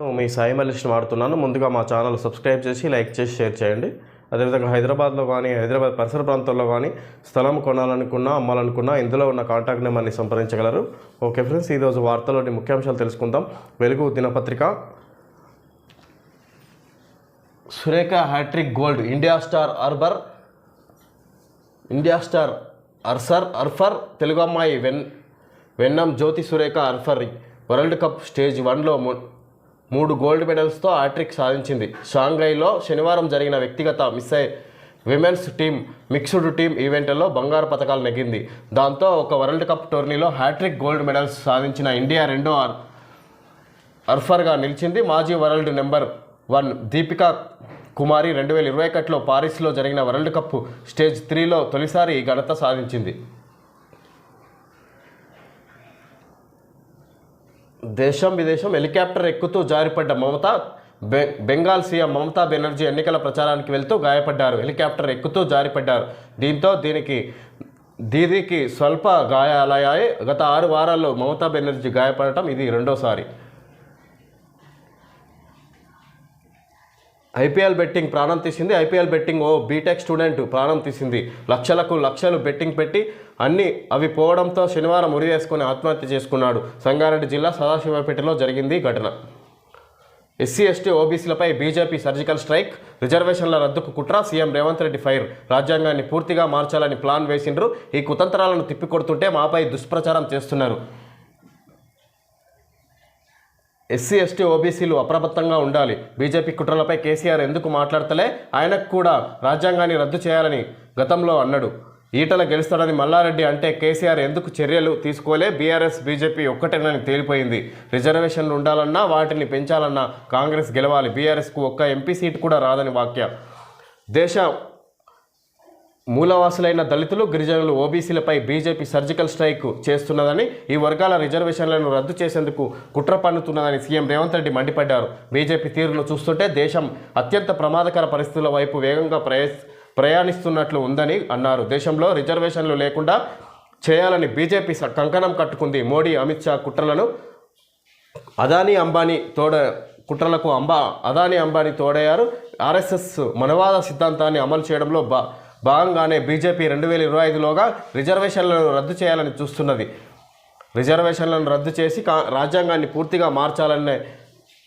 మీ సాయి మల్లిష్ని వాడుతున్నాను. ముందుగా మా ఛానల్ సబ్స్క్రైబ్ చేసి లైక్ చేసి షేర్ చేయండి. అదేవిధంగా హైదరాబాద్లో కానీ హైదరాబాద్ పరిసర ప్రాంతాల్లో కానీ స్థలం కొనాలనుకున్నా అమ్మాలనుకున్నా ఇందులో ఉన్న కాంటాక్ట్ నెంబర్ని సంప్రదించగలరు. ఓకే ఫ్రెండ్స్ ఈరోజు వార్తలోని ముఖ్యాంశాలు తెలుసుకుందాం. వెలుగు దినపత్రిక. Surekha hat-trick gold India star archer India star archer archer Telugu అమ్మాయి when Vennam Jyothi Surekha archer world cup stage వన్లో మూడు గోల్డ్ మెడల్స్తో హ్యాట్రిక్ సాధించింది. షాంఘైలో శనివారం జరిగిన వ్యక్తిగత మిస్సై విమెన్స్ టీం మిక్స్డ్ టీం ఈవెంట్లో బంగారు పథకాలు నెగ్గింది. దాంతో ఒక వరల్డ్ కప్ టోర్నీలో హ్యాట్రిక్ గోల్డ్ మెడల్స్ సాధించిన ఇండియా రెండో అర్ఫర్గా నిలిచింది. మాజీ world number one Deepika Kumari రెండు వేల ఇరవై ఒకటిలో పారిస్లో జరిగిన వరల్డ్ కప్ స్టేజ్ త్రీలో తొలిసారి ఈ ఘనత సాధించింది. దేశం విదేశం హెలికాప్టర్ ఎక్కుతూ జారిపడ్డ మమత బె బెంగాల్ సీఎం మమతా బెనర్జీ ఎన్నికల ప్రచారానికి వెళ్తూ గాయపడ్డారు. హెలికాప్టర్ ఎక్కుతూ జారిపడ్డారు. దీంతో దీనికి దీదీకి స్వల్ప గాయాలయ్యాయి. గత ఆరు వారాల్లో మమతా బెనర్జీ గాయపడటం ఇది రెండోసారి. ఐపీఎల్ బెట్టింగ్ ప్రాణం తీసింది. ఐపీఎల్ బెట్టింగ్ ఓ బీటెక్ స్టూడెంట్ ప్రాణం తీసింది. లక్షలకు లక్షలు బెట్టింగ్ పెట్టి అన్ని అవి పోవడంతో శనివారం ఉరివేసుకుని ఆత్మహత్య చేసుకున్నాడు. సంగారెడ్డి జిల్లా సదాశివపేటలో జరిగింది ఈ ఘటన. ఎస్సీ ఎస్టీ ఓబీసీలపై బీజేపీ సర్జికల్ స్ట్రైక్ రిజర్వేషన్ల రద్దుకు కుట్ర సీఎం రేవంత్ రెడ్డి ఫైర్. రాజ్యాంగాన్ని పూర్తిగా మార్చాలని ప్లాన్ వేసిండ్రు. ఈ కుతంత్రాలను తిప్పికొడుతుంటే మాపై దుష్ప్రచారం చేస్తున్నారు. ఎస్సీ ఎస్టీ ఓబీసీలు అప్రమత్తంగా ఉండాలి. బీజేపీ కుట్రలపై కేసీఆర్ ఎందుకు మాట్లాడతలే? ఆయనకు కూడా రాజ్యాంగాన్ని రద్దు చేయాలని గతంలో అన్నాడు. ఈటల గెలుస్తాడని మల్లారెడ్డి అంటే కేసీఆర్ ఎందుకు చర్యలు తీసుకోలే? బీఆర్ఎస్ బీజేపీ ఒక్కటేనని తేలిపోయింది. రిజర్వేషన్లు ఉండాలన్నా వాటిని పెంచాలన్నా కాంగ్రెస్ గెలవాలి. బీఆర్ఎస్కు ఒక్క ఎంపీ సీటు కూడా రాదని వాక్య. దేశ మూలవాసులైన దళితులు గిరిజనులు ఓబీసీలపై బీజేపీ సర్జికల్ స్ట్రైక్ చేస్తున్నదని ఈ వర్గాల రిజర్వేషన్లను రద్దు చేసేందుకు కుట్ర పన్నుతున్నదని సీఎం రేవంత్ రెడ్డి మండిపడ్డారు. బీజేపీ తీరును చూస్తుంటే దేశం అత్యంత ప్రమాదకర పరిస్థితుల వైపు వేగంగా ప్రయ ప్రయాణిస్తున్నట్లు ఉందని అన్నారు. దేశంలో రిజర్వేషన్లు లేకుండా చేయాలని బీజేపీ స- కంకణం కట్టుకుంది. మోడీ అమిత్ షా కుట్రలను అదానీ అంబానీ తోడ కుట్రలకు అంబా అదానీ అంబానీ తోడయ్యారు. ఆర్ఎస్ఎస్ మనవాద సిద్ధాంతాన్ని అమలు చేయడంలో బా భాగంగానే బీజేపీ రెండు వేల ఇరవై ఐదులోగా రిజర్వేషన్లను రద్దు చేయాలని చూస్తున్నది. రిజర్వేషన్లను రద్దు చేసి కా రాజ్యాంగాన్ని పూర్తిగా మార్చాలనే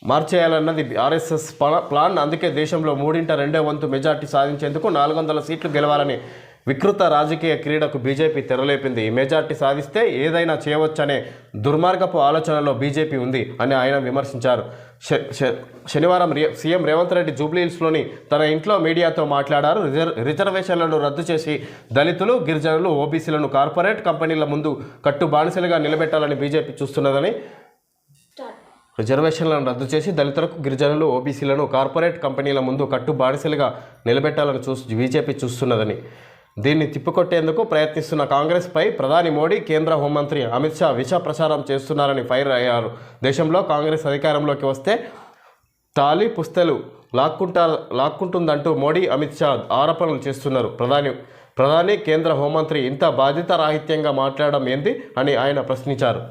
మార్చేయాలన్నది ఆర్ఎస్ఎస్ ప్లా- ప్లాన్. అందుకే దేశంలో మూడింట రెండో వంతు మెజార్టీ సాధించేందుకు నాలుగు వందల సీట్లు గెలవాలని వికృత రాజకీయ క్రీడకు బీజేపీ తెరలేపింది. మెజార్టీ సాధిస్తే ఏదైనా చేయవచ్చనే దుర్మార్గపు ఆలోచనలో బీజేపీ ఉంది అని ఆయన విమర్శించారు. శనివారం సీఎం రేవంత్ రెడ్డి జూబ్లీహిల్స్లోని తన ఇంట్లో మీడియాతో మాట్లాడారు. రిజర్వేషన్లను రద్దు చేసి దళితులు గిరిజనులు ఓబీసీలను కార్పొరేట్ కంపెనీల ముందు కట్టు బానిసలుగా నిలబెట్టాలని బీజేపీ చూస్తున్నదని రిజర్వేషన్లను రద్దు చేసి దళితులకు గిరిజనులు ఓబీసీలను కార్పొరేట్ కంపెనీల ముందు కట్టు బానిసలుగా నిలబెట్టాలని చూ బీజేపీ చూస్తున్నదని దీన్ని తిప్పికొట్టేందుకు ప్రయత్నిస్తున్న కాంగ్రెస్పై ప్రధాని మోడీ కేంద్ర హోంమంత్రి అమిత్ షా విష ప్రచారం చేస్తున్నారని ఫైర్ అయ్యారు. దేశంలో కాంగ్రెస్ అధికారంలోకి వస్తే తాలి పుస్తలు లాక్కుంటా లాక్కుంటుందంటూ మోడీ అమిత్ షా ఆరోపణలు చేస్తున్నారు. ప్రధాని ప్రధాని కేంద్ర హోంమంత్రి ఇంత బాధ్యతారాహిత్యంగా మాట్లాడడం ఏంది అని ఆయన ప్రశ్నించారు.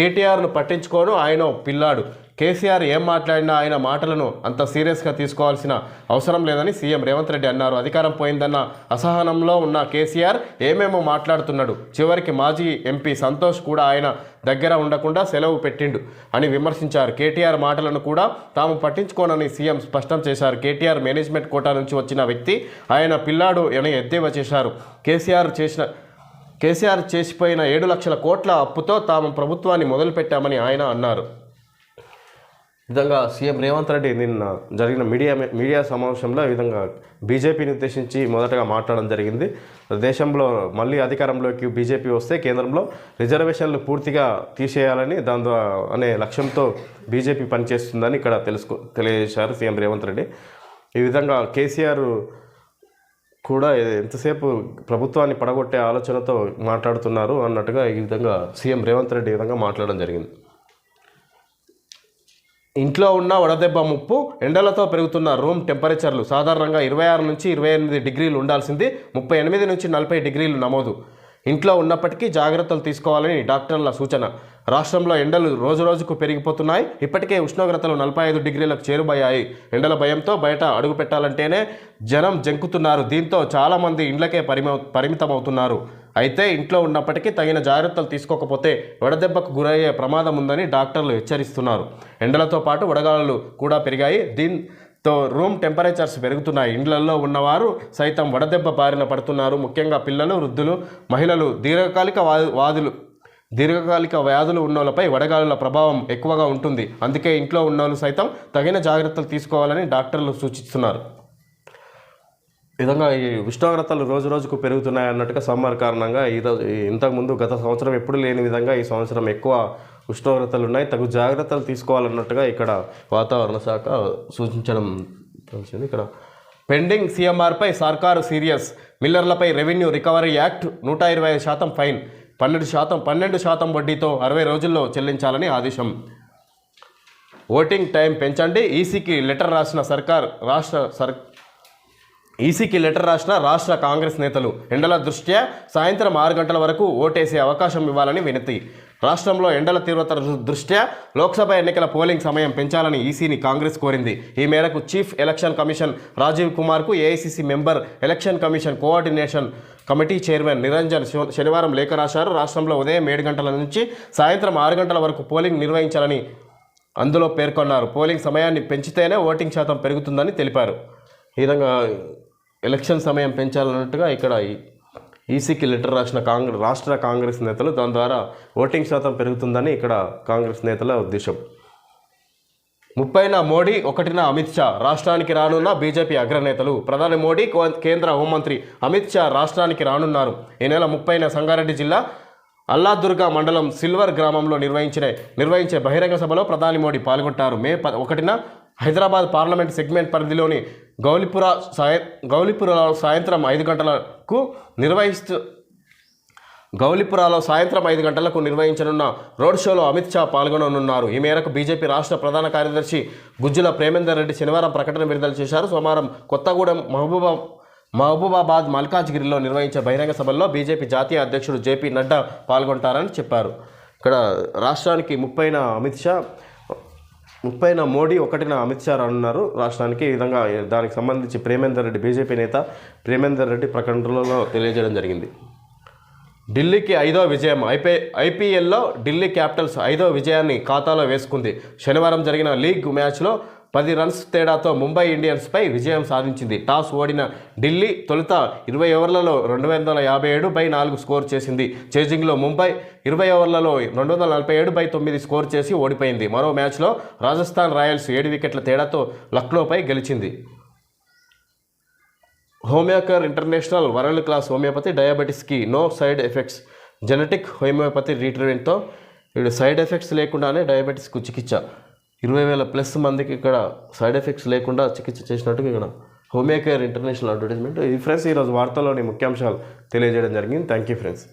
కేటీఆర్ను పట్టించుకోను ఆయన పిల్లాడు. కేసీఆర్ ఏం మాట్లాడినా ఆయన మాటలను అంత సీరియస్గా తీసుకోవాల్సిన అవసరం లేదని సీఎం రేవంత్ రెడ్డి అన్నారు. అధికారం పోయిందన్న అసహనంలో ఉన్న కేసీఆర్ ఏమేమో మాట్లాడుతున్నాడు. చివరికి మాజీ ఎంపీ సంతోష్ కూడా ఆయన దగ్గర ఉండకుండా సెలవు పెట్టిండు అని విమర్శించారు. కేటీఆర్ మాటలను కూడా తాము పట్టించుకోనని సీఎం స్పష్టం చేశారు. కేటీఆర్ మేనేజ్మెంట్ కోటా నుంచి వచ్చిన వ్యక్తి ఆయన పిల్లాడు అని ఎద్దేవా చేశారు. కేసీఆర్ చేసిన కేసీఆర్ చేసిపోయిన ఏడు లక్షల కోట్ల అప్పుతో తాము ప్రభుత్వాన్ని మొదలుపెట్టామని ఆయన అన్నారు. ఈ విధంగా సీఎం రేవంత్ రెడ్డి నిన్న జరిగిన మీడియా మీడియా సమావేశంలో ఈ విధంగా బీజేపీని ఉద్దేశించి మొదటగా మాట్లాడడం జరిగింది. దేశంలో మళ్ళీ అధికారంలోకి బీజేపీ వస్తే కేంద్రంలో రిజర్వేషన్లు పూర్తిగా తీసేయాలని దాని ద్వారా అనే లక్ష్యంతో బీజేపీ పనిచేస్తుందని ఇక్కడ తెలుసుకో తెలియజేశారు సీఎం రేవంత్ రెడ్డి. ఈ విధంగా కేసీఆర్ కూడా ఎంతసేపు ప్రభుత్వాన్ని పడగొట్టే ఆలోచనతో మాట్లాడుతున్నారు అన్నట్టుగా ఈ విధంగా సీఎం రేవంత్ రెడ్డి ఈ విధంగా మాట్లాడడం జరిగింది. ఇంట్లో ఉన్న వడదెబ్బ ముప్పు ఎండలతో పెరుగుతున్న రూమ్ టెంపరేచర్లు సాధారణంగా ఇరవై ఆరు నుంచి ఇరవై ఎనిమిది డిగ్రీలు ఉండాల్సింది ముప్పై ఎనిమిది నుంచి నలభై డిగ్రీలు నమోదు. ఇంట్లో ఉన్నప్పటికీ జాగ్రత్తలు తీసుకోవాలని డాక్టర్ల సూచన. రాష్ట్రంలో ఎండలు రోజు రోజుకు పెరిగిపోతున్నాయి. ఇప్పటికే ఉష్ణోగ్రతలు నలభై ఐదు డిగ్రీలకు చేరుబయ్యాయి. ఎండల భయంతో బయట అడుగు పెట్టాలంటేనే జనం జంకుతున్నారు. దీంతో చాలామంది ఇండ్లకే పరిమ పరిమితమవుతున్నారు. అయితే ఇంట్లో ఉన్నప్పటికీ తగిన జాగ్రత్తలు తీసుకోకపోతే వడదెబ్బకు గురయ్యే ప్రమాదం ఉందని డాక్టర్లు హెచ్చరిస్తున్నారు. ఎండలతో పాటు వడగాలులు కూడా పెరిగాయి. దీని తో రూమ్ టెంపరేచర్స్ పెరుగుతున్నాయి. ఇండ్లలో ఉన్నవారు సైతం వడదెబ్బ బారిన పడుతున్నారు. ముఖ్యంగా పిల్లలు వృద్ధులు మహిళలు దీర్ఘకాలిక వాదులు దీర్ఘకాలిక వ్యాధులు ఉన్నోళ్ళపై వడగాలుల ప్రభావం ఎక్కువగా ఉంటుంది. అందుకే ఇంట్లో ఉన్నోళ్ళు సైతం తగిన జాగ్రత్తలు తీసుకోవాలని డాక్టర్లు సూచిస్తున్నారు. విధంగా ఈ ఉష్ణోగ్రతలు రోజు రోజుకు పెరుగుతున్నాయి అన్నట్టుగా సమ్మర్ కారణంగా ఈరోజు ఇంతకుముందు గత సంవత్సరం ఎప్పుడు లేని విధంగా ఈ సంవత్సరం ఎక్కువ ఉష్ణోగ్రతలు ఉన్నాయి తగు జాగ్రత్తలు తీసుకోవాలన్నట్టుగా ఇక్కడ వాతావరణ శాఖ సూచించడం తెలిసింది. ఇక్కడ పెండింగ్ సీఎంఆర్పై సర్కారు సీరియస్. మిల్లర్లపై రెవెన్యూ రికవరీ యాక్ట్ నూట ఇరవై ఐదు శాతం ఫైన్. పన్నెండు శాతం పన్నెండు శాతం వడ్డీతో అరవై రోజుల్లో చెల్లించాలని ఆదేశం. ఓటింగ్ టైం పెంచండి. ఈసీకి లెటర్ రాసిన సర్కార్ రాష్ట్ర సర్ ఈసీకి లెటర్ రాసిన రాష్ట్ర కాంగ్రెస్ నేతలు ఎండల దృష్ట్యా సాయంత్రం ఆరు గంటల వరకు ఓటేసే అవకాశం ఇవ్వాలని వినతి. రాష్ట్రంలో ఎండల తీవ్రత దృష్ట్యా లోక్సభ ఎన్నికల పోలింగ్ సమయం పెంచాలని ఈసీని కాంగ్రెస్ కోరింది. ఈ మేరకు chief election commission Rajiv కుమార్కు AICC member election commission coordination committee chairman Niranjan Shiva- శనివారం లేఖ రాశారు. రాష్ట్రంలో ఉదయం ఏడు గంటల నుంచి సాయంత్రం ఆరు గంటల వరకు పోలింగ్ నిర్వహించాలని అందులో పేర్కొన్నారు. పోలింగ్ సమయాన్ని పెంచితేనే ఓటింగ్ శాతం పెరుగుతుందని తెలిపారు. ఈ విధంగా ఎలక్షన్ సమయం పెంచాలన్నట్టుగా ఇక్కడ ఈ ఈసీకి లెటర్ రాసిన కాంగ్రెస్ రాష్ట్ర కాంగ్రెస్ నేతలు దాని ద్వారా ఓటింగ్ శాతం పెరుగుతుందని ఇక్కడ కాంగ్రెస్ నేతల ఉద్దేశం. ముప్పైన మోడీ ఒకటిన అమిత్ షా రాష్ట్రానికి రానున్న బీజేపీ అగ్రనేతలు. ప్రధాని మోడీ కో- కేంద్ర హోంమంత్రి అమిత్ షా రాష్ట్రానికి రానున్నారు. ఈ నెల ముప్పైన సంగారెడ్డి జిల్లా అల్లాదుర్గ మండలం సిల్వర్ గ్రామంలో నిర్వహించిన నిర్వహించే బహిరంగ సభలో ప్రధాని మోడీ పాల్గొంటారు. మే ప ఒకటిన హైదరాబాద్ పార్లమెంట్ సెగ్మెంట్ పరిధిలోని గౌలిపుర సాయ గౌలిపురలో సాయంత్రం ఐదు గంటలకు నిర్వహిస్తూ గౌలిపురాలో సాయంత్రం ఐదు గంటలకు నిర్వహించనున్న రోడ్ షోలో అమిత్ షా పాల్గొననున్నారు. ఈ మేరకు బీజేపీ రాష్ట్ర ప్రధాన కార్యదర్శి గుజ్జుల ప్రేమేందర్ రెడ్డి శనివారం ప్రకటన విడుదల చేశారు. సోమవారం కొత్తగూడెం మహబూబా మహబూబాబాద్ మల్కాజ్గిరిలో నిర్వహించే బహిరంగ సభల్లో బీజేపీ జాతీయ అధ్యక్షుడు జేపీ నడ్డా పాల్గొంటారని చెప్పారు. ఇక్కడ రాష్ట్రానికి ముప్పైన అమిత్ షా ముప్పైన మోడీ ఒకటిన అమిత్ షా రానున్నారు. రాష్ట్రానికి ఈ విధంగా దానికి సంబంధించి ప్రేమేందర్ రెడ్డి బీజేపీ నేత ప్రేమేందర్ రెడ్డి ప్రకటనలో తెలియజేయడం జరిగింది. ఢిల్లీకి ఐదో విజయం. ఐపీ ఐపీఎల్లో ఢిల్లీ క్యాపిటల్స్ ఐదో విజయాన్ని ఖాతాలో వేసుకుంది. శనివారం జరిగిన లీగ్ మ్యాచ్లో పది రన్స్ తేడాతో ముంబై ఇండియన్స్పై విజయం సాధించింది. టాస్ ఓడిన ఢిల్లీ తొలుత ఇరవై ఓవర్లలో రెండు వందల యాభై ఏడు బై నాలుగు స్కోర్ చేసింది. చేజింగ్లో ముంబై ఇరవై ఓవర్లలో రెండు వందల నలభై ఏడు బై తొమ్మిది స్కోర్ చేసి ఓడిపోయింది. మరో మ్యాచ్లో రాజస్థాన్ రాయల్స్ ఏడు వికెట్ల తేడాతో లక్నోపై గెలిచింది. Homeocare international world class homeopathy డయాబెటీస్కి no side effects. Genetic homeopathy రీట్రీట్మెంట్తో వీడు సైడ్ ఎఫెక్ట్స్ లేకుండానే డయాబెటీస్కు చికిత్స. ఇరవై వేల ప్లస్ మందికి ఇక్కడ సైడ్ ఎఫెక్ట్స్ లేకుండా చికిత్స చేసినట్టుగా ఇక్కడ హోమియోకేర్ ఇంటర్నేషనల్ అడ్వర్టైజ్మెంట్ ఈ ఫ్రెండ్స్ ఈరోజు వార్తల్లోని ముఖ్యాంశాలు తెలియజేయడం జరిగింది. Thank you friends.